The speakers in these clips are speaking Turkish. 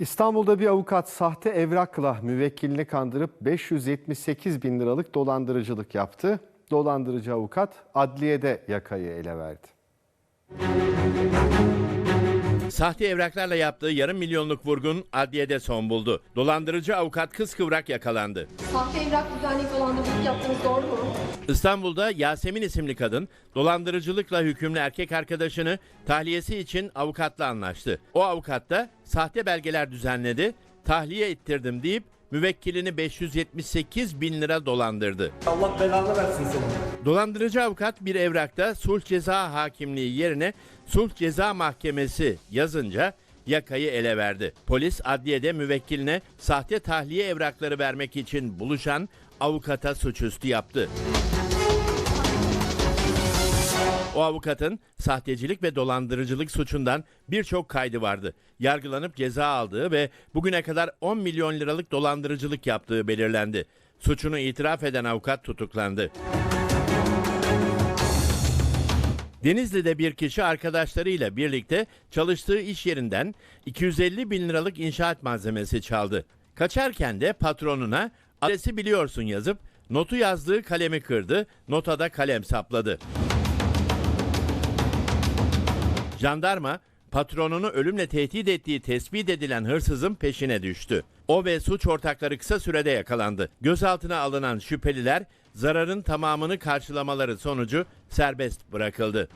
İstanbul'da bir avukat sahte evrakla müvekkilini kandırıp 578 bin liralık dolandırıcılık yaptı. Dolandırıcı avukat adliyede yakayı ele verdi. Sahte evraklarla yaptığı yarım milyonluk vurgun adliyede son buldu. Dolandırıcı avukat kız kıvrak yakalandı. Sahte evrak düzenleyip dolandırıcılık yaptığınız doğru mu? İstanbul'da Yasemin isimli kadın dolandırıcılıkla hükümlü erkek arkadaşını tahliyesi için avukatla anlaştı. O avukat da sahte belgeler düzenledi, tahliye ettirdim deyip müvekkilini 578 bin lira dolandırdı. Allah belanı versin seni. Dolandırıcı avukat bir evrakta sulh ceza hakimliği yerine sulh ceza mahkemesi yazınca yakayı ele verdi. Polis adliyede müvekkiline sahte tahliye evrakları vermek için buluşan avukata suçüstü yaptı. O avukatın sahtecilik ve dolandırıcılık suçundan birçok kaydı vardı. Yargılanıp ceza aldığı ve bugüne kadar 10 milyon liralık dolandırıcılık yaptığı belirlendi. Suçunu itiraf eden avukat tutuklandı. Denizli'de bir kişi arkadaşlarıyla birlikte çalıştığı iş yerinden 250 bin liralık inşaat malzemesi çaldı. Kaçarken de patronuna adresi biliyorsun yazıp notu yazdığı kalemi kırdı, nota da kalem sapladı. Jandarma patronunu ölümle tehdit ettiği tespit edilen hırsızın peşine düştü. O ve suç ortakları kısa sürede yakalandı. Gözaltına alınan şüpheliler zararın tamamını karşılamaları sonucu serbest bırakıldı.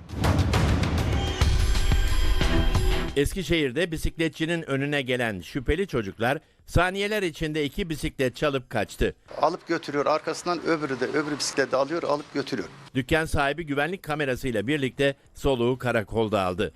Eskişehir'de bisikletçinin önüne gelen şüpheli çocuklar saniyeler içinde iki bisiklet çalıp kaçtı. alıp götürüyor. Arkasından öbürü de öbürü bisikleti alıyor alıp götürüyor. Dükkan sahibi güvenlik kamerasıyla birlikte soluğu karakolda aldı.